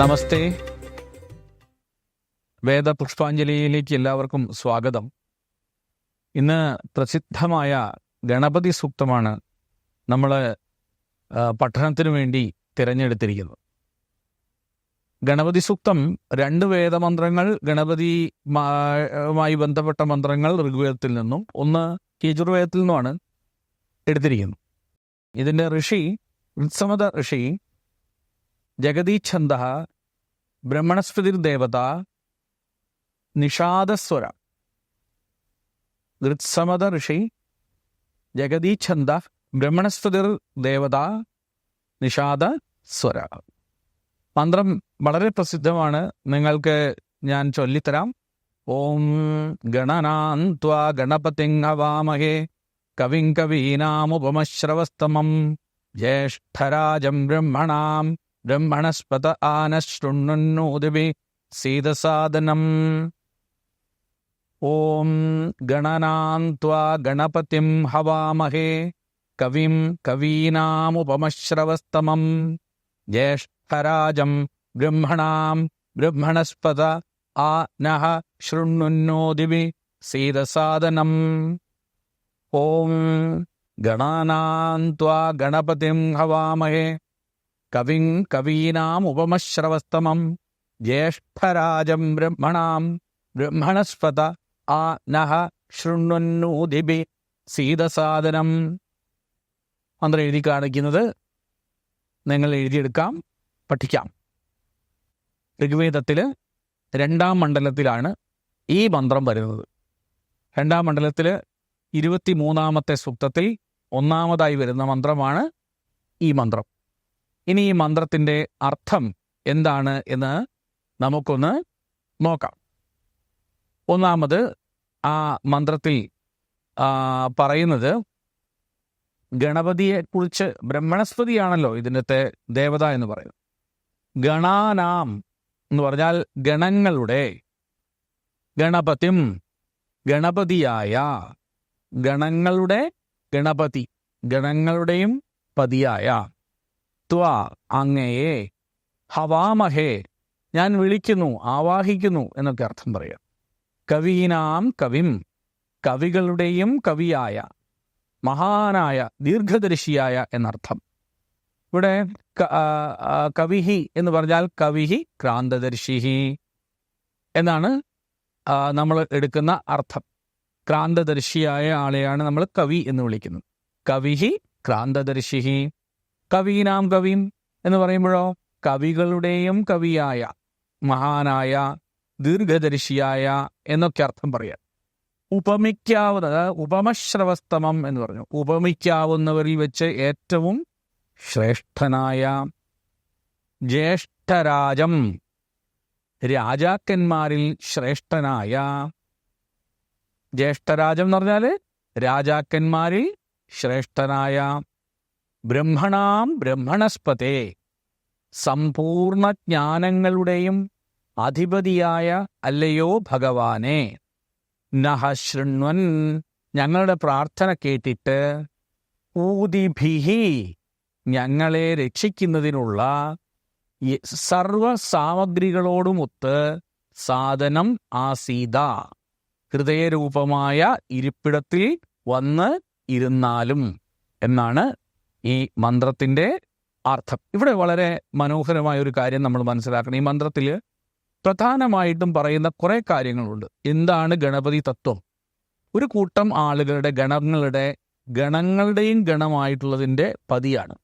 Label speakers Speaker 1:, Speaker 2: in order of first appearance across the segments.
Speaker 1: നമസ്തേ. വേദ പുഷ്പാഞ്ജലിയിലേക്ക് എല്ലാവർക്കും സ്വാഗതം. ഇന്ന് പ്രസിദ്ധമായ ഗണപതി സൂക്തമാണ് നമ്മൾ പഠനത്തിനു വേണ്ടി തിരഞ്ഞെടുത്തിരിക്കുന്നത്. ഗണപതി സൂക്തം രണ്ട് വേദമന്ത്രങ്ങൾ ഗണപതിയുമായി ബന്ധപ്പെട്ട മന്ത്രങ്ങൾ ഋഗ്വേദത്തിൽ നിന്നും ഒന്ന് യജുർവേദത്തിൽ നിന്നുമാണ് എടുത്തിരിക്കുന്നത്. ഇതിന്റെ ഋഷി ഉത്സമത ഋഷി ജഗതീച്ഛന്ദ ബ്രഹ്മണസ്പതിർ ദേവത നിഷാദസ്വര ഋത്സമത ഋഷി ജഗതീച്ഛന്ദ ബ്രഹ്മണസ്പതിർ ദേവത നിഷാദ സ്വര. മന്ത്രം വളരെ പ്രസിദ്ധമാണ്. നിങ്ങൾക്ക് ഞാൻ ചൊല്ലിത്തരാം. ഓം ഗണനാന്ത്വ ത്വാ ഗണപതിങ്ങവാമഹേ കവിം കവീനാമുപമശ്രവസ്തമം ജ്യേഷ്ഠരാജം ബ്രഹ്മണാം ബ്രഹ്മണസ്പത ആനശൃണ്ണുന്നോദിവി സീതസാദനം ഓം ഗണനാം ത്വാ ഗണപതിം ഹവാമഹേ കവിം കവീനാമുപമശ്രവസ്തമം ജ്യേഷ്ഠരാജം ബ്രഹ്മണാം ബ്രഹ്മണസ്പത ആ നഹ ശൃണ്ണുന്നോദിവി സീതസാദനം ഓം ഗണാനാം ത്വാ ഗണപതിം ഹവാമഹേ കവിം കവീനാം ഉപമശ്രവസ്തമം ജ്യേഷ്ഠരാജം ബ്രഹ്മണാം ബ്രഹ്മണസ്പത ആ നഹ ശൃണ്വന്നൂതിബി സീതസാദനം. മന്ത്രം എഴുതി കാണിക്കുന്നത് നിങ്ങൾ എഴുതിയെടുക്കാം പഠിക്കാം. ഋഗ്വേദത്തിൽ രണ്ടാം മണ്ഡലത്തിലാണ് ഈ മന്ത്രം വരുന്നത്. രണ്ടാം മണ്ഡലത്തിൽ ഇരുപത്തിമൂന്നാമത്തെ സൂക്തത്തിൽ ഒന്നാമതായി വരുന്ന മന്ത്രമാണ് ഈ മന്ത്രം. ഇനി ഈ മന്ത്രത്തിന്റെ അർത്ഥം എന്താണ് എന്ന് നമുക്കൊന്ന് നോക്കാം. ഒന്നാമത് ആ മന്ത്രത്തിൽ പറയുന്നത് ഗണപതിയെ കുറിച്ച് ബ്രഹ്മണസ്പതിയാണല്ലോ ഇതിനത്തെ ദേവത എന്ന് പറയുന്നത്. ഗണാനാം എന്ന് പറഞ്ഞാൽ ഗണങ്ങളുടെ ഗണപതിം ഗണപതിയായ ഗണങ്ങളുടെ ഗണപതി ഗണങ്ങളുടെയും പതിയായ ത്വ അങ്ങയെ ഹവാമഹേ ഞാൻ വിളിക്കുന്നു ആവാഹിക്കുന്നു എന്നൊക്കെ അർത്ഥം പറയാം കവീനാം കവിം കവികളുടെയും കവിയായ മഹാനായ ദീർഘദർശിയായ എന്നർത്ഥം. ഇവിടെ കവിഹി എന്ന് പറഞ്ഞാൽ കവിഹി ക്രാന്തദർശിഹി എന്നാണ് നമ്മൾ എടുക്കുന്ന അർത്ഥം. ക്രാന്തദർശിയായ ആളെയാണ് നമ്മൾ കവി എന്ന് വിളിക്കുന്നത്. കവിഹി ക്രാന്തദർശിഹി. കവീനാം കവിം എന്ന് പറയുമ്പോഴോ? കവികളുടെയും കവിയായ മഹാനായ ദീർഘദർശിയായ എന്നൊക്കെ അർത്ഥം പറയാം. ഉപമിക്കാവുന്ന ഉപമശ്രവസ്തമം എന്ന് പറഞ്ഞു. ഉപമിക്കാവുന്നവരിൽ വെച്ച് ഏറ്റവും ശ്രേഷ്ഠനായ ജ്യേഷ്ഠരാജം രാജാക്കന്മാരിൽ ശ്രേഷ്ഠനായ ജ്യേഷ്ഠരാജം എന്ന് പറഞ്ഞാൽ രാജാക്കന്മാരിൽ ശ്രേഷ്ഠനായ ബ്രഹ്മണാം ബ്രഹ്മണസ്പതേ. സമ്പൂർണ ജ്ഞാനങ്ങളുടെയും അധിപതിയായ അല്ലയോ ഭഗവാനെ. നഹ ശൃണ്വൻ ഞങ്ങളുടെ പ്രാർത്ഥന കേട്ടിട്ട് ഊതിഭിഹി ഞങ്ങളെ രക്ഷിക്കുന്നതിനുള്ള സർവ സാമഗ്രികളോടുമൊത്ത് സാധനം ആസീത. ഹൃദയരൂപമായ ഇരിപ്പിടത്തിൽ വന്ന് ഇരുന്നാലും എന്നാണ് ഈ മന്ത്രത്തിന്റെ അർത്ഥം. ഇവിടെ വളരെ മനോഹരമായ ഒരു കാര്യം നമ്മൾ മനസ്സിലാക്കണം. ഈ മന്ത്രത്തിൽ പ്രധാനമായിട്ടും പറയുന്ന കുറെ കാര്യങ്ങളുണ്ട്. എന്താണ് ഗണപതി തത്വം? ഒരു കൂട്ടം ആളുകളുടെ ഗണങ്ങളുടെ ഗണങ്ങളുടെയും ഗണമായിട്ടുള്ളതിന്റെ പതിയാണ്.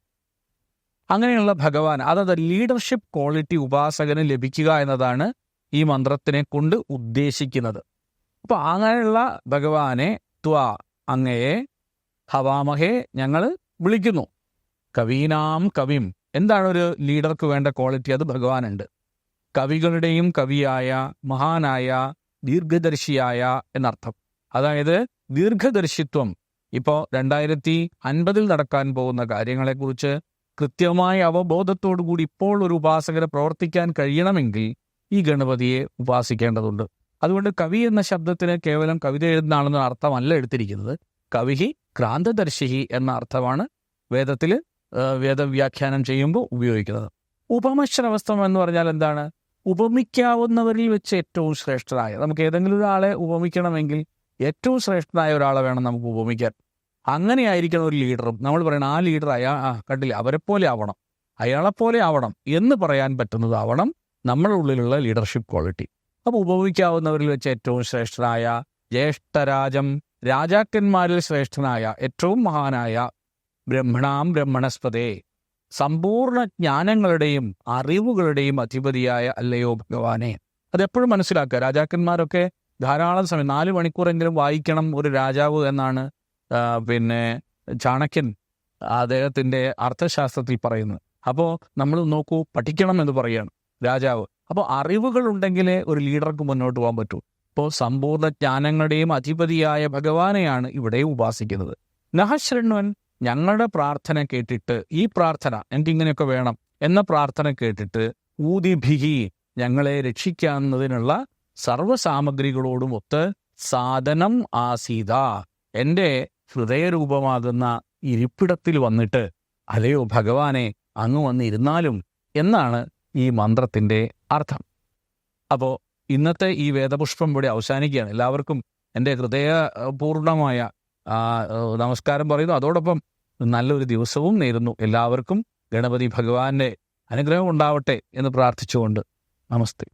Speaker 1: അങ്ങനെയുള്ള ഭഗവാൻ അതായത് ലീഡർഷിപ്പ് ക്വാളിറ്റി ഉപാസകന് ലഭിക്കുക എന്നതാണ് ഈ മന്ത്രത്തിനെ കൊണ്ട് ഉദ്ദേശിക്കുന്നത്. അപ്പോൾ അങ്ങനെയുള്ള ഭഗവാനെ ത്വ അങ്ങയെ ഹവാമഹേ ഞങ്ങൾ വിളിക്കുന്നു. കവീനാം കവിം. എന്താണ് ഒരു ലീഡർക്ക് വേണ്ട ക്വാളിറ്റി? അത് ഭഗവാനുണ്ട്. കവികളുടെയും കവിയായ മഹാനായ ദീർഘദർശിയായ എന്നർത്ഥം. അതായത് ദീർഘദർശിത്വം. ഇപ്പോൾ രണ്ടായിരത്തി അൻപതിൽ നടക്കാൻ പോകുന്ന കാര്യങ്ങളെക്കുറിച്ച് കൃത്യമായ അവബോധത്തോടു കൂടി ഇപ്പോൾ ഒരു ഉപാസകരെ പ്രവർത്തിക്കാൻ കഴിയണമെങ്കിൽ ഈ ഗണപതിയെ ഉപാസിക്കേണ്ടതുണ്ട്. അതുകൊണ്ട് കവി എന്ന ശബ്ദത്തിന് കേവലം കവിത എഴുതുന്ന ആളെന്ന അർത്ഥമല്ല എടുത്തിരിക്കുന്നത്. കവിഹി ക്രാന്തദർശിഹി എന്ന അർത്ഥമാണ് വേദത്തിൽ വേദവ്യാഖ്യാനം ചെയ്യുമ്പോൾ ഉപയോഗിക്കുന്നത്. ഉപമശ്രവസ്തം എന്ന് പറഞ്ഞാൽ എന്താണ്? ഉപമിക്കാവുന്നവരിൽ വെച്ച് ഏറ്റവും ശ്രേഷ്ഠരായ നമുക്ക് ഏതെങ്കിലും ഒരാളെ ഉപമിക്കണമെങ്കിൽ ഏറ്റവും ശ്രേഷ്ഠനായ ഒരാളെ വേണം നമുക്ക് ഉപമിക്കാൻ. അങ്ങനെയായിരിക്കണം ഒരു ലീഡറും. നമ്മൾ പറയണം ആ ലീഡർ അയാ കണ്ടില്ല അവരെ പോലെ ആവണം അയാളെപ്പോലെ ആവണം എന്ന് പറയാൻ പറ്റുന്നതാവണം നമ്മുടെ ഉള്ളിലുള്ള ലീഡർഷിപ്പ് ക്വാളിറ്റി. അപ്പോൾ ഉപമിക്കാവുന്നവരിൽ വെച്ച് ഏറ്റവും ശ്രേഷ്ഠനായ ജ്യേഷ്ഠരാജം രാജാക്കന്മാരിൽ ശ്രേഷ്ഠനായ ഏറ്റവും മഹാനായ ബ്രഹ്മണാം ബ്രഹ്മണസ്പതേ സമ്പൂർണ ജ്ഞാനങ്ങളുടെയും അറിവുകളുടെയും അധിപതിയായ അല്ലയോ ഭഗവാനെ. അതെപ്പോഴും മനസ്സിലാക്കുക. രാജാക്കന്മാരൊക്കെ ധാരാളം സമയം നാല് മണിക്കൂറെങ്കിലും വായിക്കണം ഒരു രാജാവ് എന്നാണ് പിന്നെ ചാണക്യൻ അദ്ദേഹത്തിന്റെ അർത്ഥശാസ്ത്രത്തിൽ പറയുന്നത്. അപ്പോൾ നമ്മൾ നോക്കൂ പഠിക്കണം എന്ന് പറയുകയാണ് രാജാവ്. അപ്പോൾ അറിവുകൾ ഉണ്ടെങ്കിലേ ഒരു ലീഡർക്ക് മുന്നോട്ട് പോകാൻ പറ്റൂ. ഇപ്പോൾ സമ്പൂർണ ജ്ഞാനങ്ങളുടെയും അധിപതിയായ ഭഗവാനെയാണ് ഇവിടെ ഉപാസിക്കുന്നത്. നഹശൃണ്വൻ ഞങ്ങളുടെ പ്രാർത്ഥന കേട്ടിട്ട് ഈ പ്രാർത്ഥന എനിക്ക് ഇങ്ങനെയൊക്കെ വേണം എന്ന പ്രാർത്ഥന കേട്ടിട്ട് ഊതിഭിഹി ഞങ്ങളെ രക്ഷിക്കാവുന്നതിനുള്ള സർവസാമഗ്രികളോടും ഒത്ത് സാധനം ആസീത എന്റെ ഹൃദയരൂപമാകുന്ന ഇരിപ്പിടത്തിൽ വന്നിട്ട് അലയോ ഭഗവാനെ അങ്ങ് വന്നിരുന്നാലും എന്നാണ് ഈ മന്ത്രത്തിന്റെ അർത്ഥം. അപ്പോൾ ഇന്നത്തെ ഈ വേദപുഷ്പം ഇവിടെ അവസാനിക്കുകയാണ്. എല്ലാവർക്കും എന്റെ ഹൃദയപൂർണമായ നമസ്കാരം പറയുന്നു. അതോടൊപ്പം നല്ലൊരു ദിവസവും നേരുന്നു. എല്ലാവർക്കും ഗണപതി ഭഗവാന്റെ അനുഗ്രഹം ഉണ്ടാവട്ടെ എന്ന് പ്രാർത്ഥിച്ചുകൊണ്ട് നമസ്തേ.